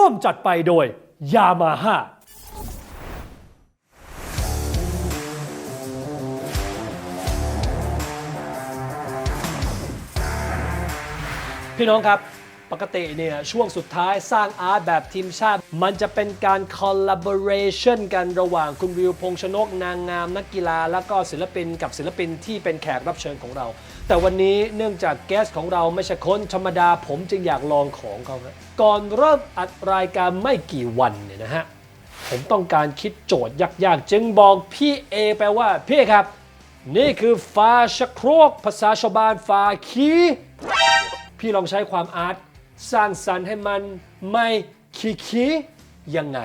ร่วมจัดไปโดยยามาฮ่าพี่น้องครับปกติเนี่ยช่วงสุดท้ายสร้างอาร์ตแบบทีมชาติ มันจะเป็นการ collaboration กันระหว่างคุณวิวพงษ์ชนก นางงาม นักกีฬา แล้วก็ศิลปินกับศิลปินที่เป็นแขกรับเชิญของเรา แต่วันนี้เนื่องจากแก๊สของเราไม่ใช่คนธรรมดาผมจึงอยากลองของเขาครับก่อนเริ่มอัดรายการไม่กี่วันเนี่ยนะฮะผมต้องการคิดโจทย์ยากๆ จึงบอกพี่เอไปว่าพี่ครับ นี่คือฟาชะโครกภาษาชาวบ้านฟาคีพี่ลองใช้ความอาร์ตสร้างสรรค์ให้มันไม่คีคียังไง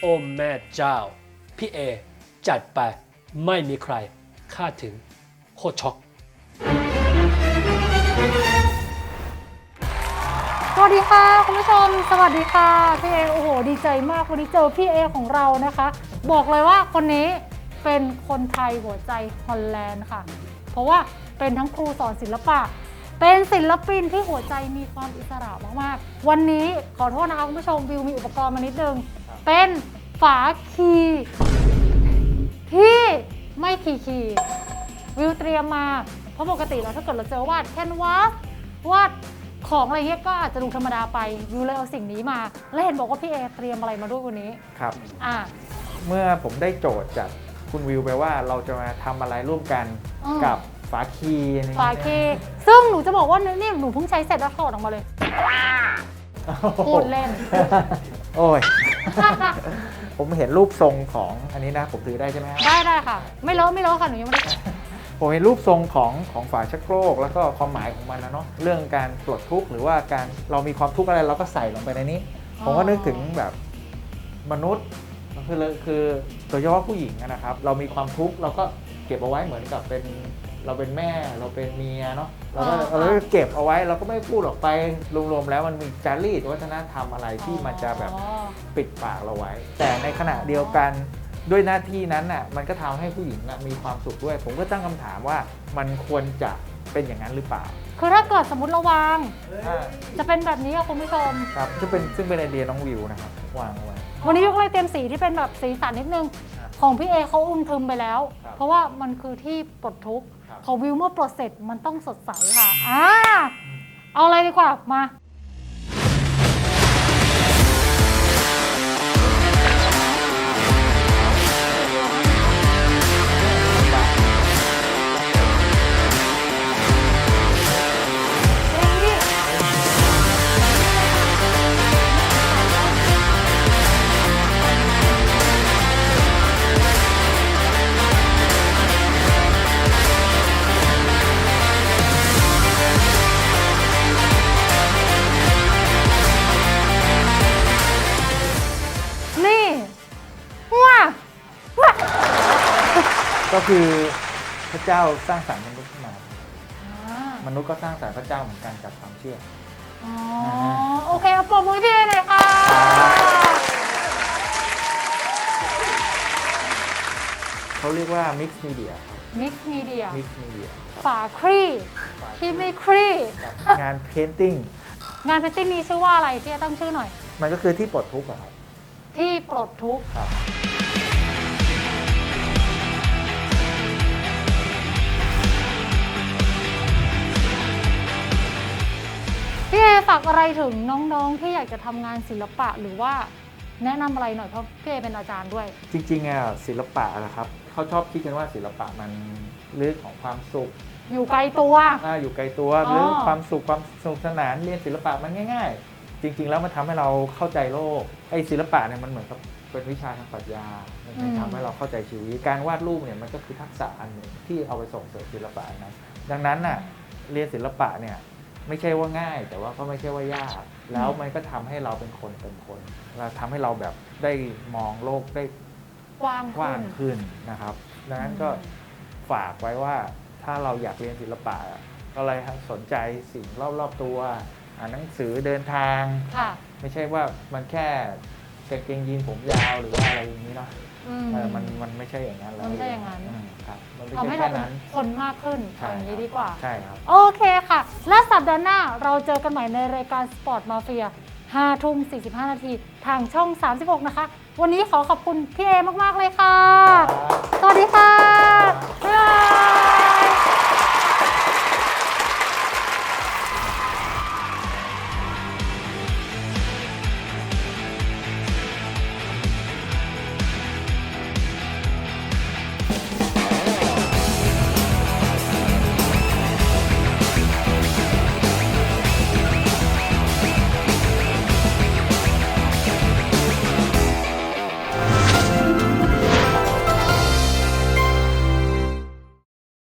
โอ้แม่เจ้า พี่เอ จัดไปไม่มีใครคาดถึงโคตรช็อก สวัสดีค่ะคุณผู้ชม สวัสดีค่ะพี่เอโอ้โหดีใจมากวันนี้เจอพี่เอของเรานะคะ บอกเลยว่าคนนี้เป็นคนไทยหัวใจฮอลแลนด์ค่ะ เพราะว่าเป็นทั้งครูสอนศิลปะ เป็นศิลปินที่หัวใจมีความอิสระมากๆ วันนี้ขอโทษนะคะคุณผู้ชมวิวมีอุปกรณ์มานิดนึง เป็นฝาคีที่ไม่คีย์คีย์วิวเตรียมมา เพราะปกติแล้วถ้าเกิดเราเจอวาดแคนวาสวาดของอะไรเงี้ยก็อาจจะดูธรรมดาไปวิวเลยเอาสิ่งนี้มา แล้วเห็นบอกว่าพี่เอเตรียมอะไรมาด้วยวันนี้ครับ อะเมื่อผมได้โจทย์จากคุณวิวไปว่าเราจะมาทำอะไรร่วมกันอืม กับฝาคีย์นี่ฝาเค ซึ่งหนูจะบอกว่านี่หนูเพิ่งใช้เสร็จแล้วถอดออกมาเลย โอ้โหพูดเล่น โอ้ย ผมเห็นรูปทรงของอันนี้นะ ผมถือได้ใช่ไหมฮะได้ได้ค่ะ ไม่เลอะไม่เลอะค่ะหนูยังไม่ได้ ผมเห็นรูปทรงของของฝาชักโครก แล้วก็ความหมายของมันนะเนาะเรื่องการปลดทุกข์หรือว่าการเรามีความทุกข์อะไรเราก็ใส่ลงไปในนี้อ๋อผมก็นึกถึงแบบมนุษย์คือเลยคือโดยเฉพาะผู้หญิงอะนะครับ เรามีความทุกข์เราก็เก็บเอาไว้เหมือนกับเป็นเราเป็นแม่เราเป็นเมียเนาะเราก็เราก็เก็บเอาไว้เราก็ไม่พูดออกไปรวมๆแล้วมันมีจารีตวัฒนธรรมอะไรที่มันจะแบบอ๋อปิดปากเราไว้ แต่ในขณะเดียวกัน ด้วยหน้าที่นั้นน่ะมันก็ทำให้ผู้หญิงน่ะมีความสุขด้วย ผมก็ตั้งคำถามว่ามันควรจะเป็นอย่างนั้นหรือเปล่า คือถ้าเกิดสมมติเราวางถ้าจะเป็นแบบนี้ค่ะคุณผู้ชม ครับซึ่งเป็นซึ่งเป็นไอเดียน้องวิวนะครับวางเอาไว้วันนี้ยกเลยเตรียมสีที่เป็นแบบสีสันนิดนึงครับของพี่เอเขาอุ้มทึมไปแล้วครับเพราะว่ามันคือที่ปลดทุกข์ครับของวิวเมื่อปลดเสร็จมันต้องสดใสค่ะอ่าเอาอะไรดีกว่ามา ก็คือพระเจ้าสร้างสรรค์มนุษย์ขึ้นมา อ่ามนุษย์ก็สร้างสรรค์พระเจ้าเหมือนกันจากความเชื่อ อ๋อโอเคเอาปรบมือให้พี่เอหน่อยค่ะ เขาเรียกว่า mix media ครับ มิกซ์มีเดีย mix media ฝาครี่ที่ไม่ครี่งาน painting งานเพนติ้งนี้ชื่อว่าอะไรพี่เอตั้งชื่อหน่อย มันก็คือที่ปลดทุกข์อะครับ ที่ปลดทุกข์ครับ ฝากอะไรถึงน้องๆที่อยากจะทำงานศิลปะหรือว่าแนะนำอะไรหน่อยเพราะพี่เอเป็นอาจารย์ด้วย จริงๆอะศิลปะนะครับเขาชอบคิดกันว่าศิลปะมันเรื่องของความสุขอยู่ไกลตัวอ่าอยู่ไกลตัวอ๋อ เรื่องความสุขความสนุกสนานเรียนศิลปะมันง่าย ๆ จริง ๆ แล้วมันทำให้เราเข้าใจโลกไอ้ศิลปะเนี่ยมันเหมือนกับเป็นวิชาทางปรัชญามันทำให้เราเข้าใจชีวิตการวาดรูปเนี่ยมันก็คือทักษะอันหนึ่งที่เอาไปส่งเสริมศิลปะนะดังนั้นน่ะเรียนศิลปะเนี่ย ไม่ใช่ว่าง่าย แต่ว่าก็ไม่ใช่ว่ายาก แล้วมันก็ทำให้เราเป็นคนเป็นคนเราทำให้เราแบบได้มองโลกได้กว้างกว้างขึ้น ขึ้นนะครับ ดังนั้นก็ฝากไว้ว่าถ้าเราอยากเรียนศิลปะอะก็เลยครับสนใจสิ่งรอบๆตัว อ่านหนังสือเดินทาง ค่ะ ไม่ใช่ว่ามันแค่กางเกงยีนผมยาวหรือว่าอะไรอย่างนี้เนาะ อืม เออมันมันไม่ใช่อย่างนั้นแล้วมันไม่ใช่อย่างนั้น มครับมันไม่ทำใช่ให้แค่เราเป็นั้นนคนมากขึ้นใช่อย่างนี้ครับดีกว่า ใช่ครับ โอเคค่ะ และสัปดาห์หน้าเราเจอกันใหม่ในรายการ Sport Mafia 5ทุ่ม45 นาทีทางช่อง 36 นะคะ วันนี้ขอขอบคุณพี่เอมาก ๆ เลยค่ะ สวัสดีค่ะบ๊ายบาย